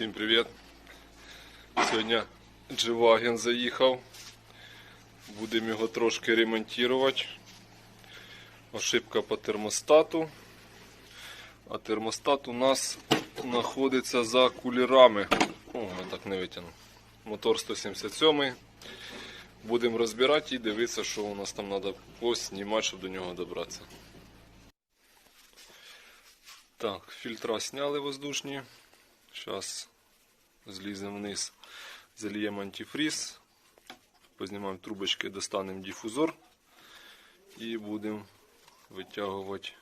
Всім привіт! Сьогодні G-Wagen заїхав. Будемо його трошки ремонтувати. Ошибка по термостату. А термостат у нас знаходиться за кулерами. О, я так не витягну. Мотор 177. Будемо розбирати і дивитися, що у нас там треба поснімати, щоб до нього добратися. Так, фільтра сняли воздушні. Зараз зліземо вниз, зальємо антифриз, познімаємо трубочки, достанемо дифузор і будемо витягувати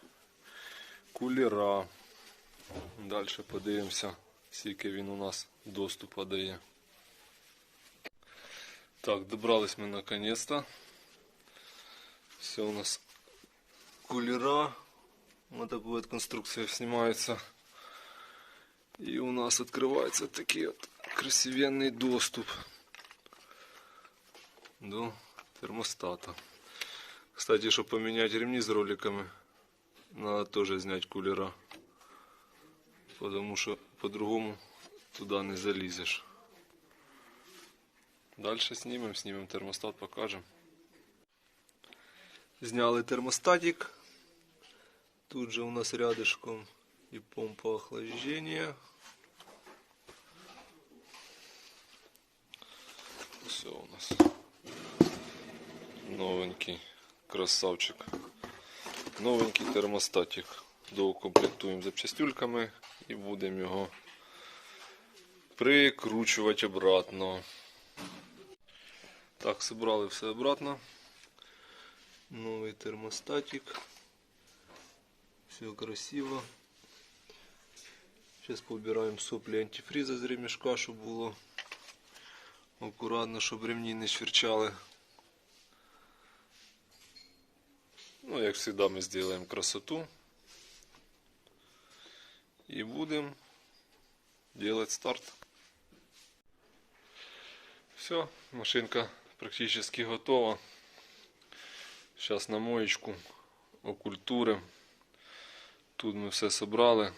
кулера. Далі подивимося, скільки він у нас доступу дає. Так, добрались ми наконец-то. Все у нас кулера. Вот такая вот конструкция снимается. И у нас открывается такий вот красивенный доступ до термостата. Кстати, чтобы поменять ремни с роликами, надо тоже снять кулера. Потому что по-другому туда не залезешь. Дальше снимем, снимем термостат, покажем. Зняли термостатик. Тут же у нас рядышком и помпа охлаждения. Все у нас новенький красавчик. Новенький термостатик. Доукомплектуємо запчастюльками і будемо його прикручувати обратно. Так, собрали все обратно. Новий термостатик. Все красиво. Сейчас поубираем сопли антифриза з ремешка, щоб було акуратно, щоб ремні не сверчали. Ну, як завжди, ми зробимо красоту. І будемо делать старт. Все, машинка практически готова. Сейчас на моечку окультурим. Тут ми все собрали.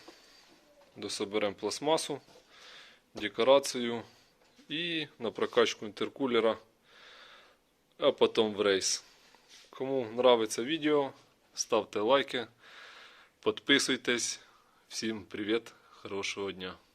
Дособеремо пластмасу, декорацію і на прокачку інтеркулера, а потім в рейс. Кому нравиться відео, ставте лайки, підписуйтесь. Всім привіт, хорошого дня!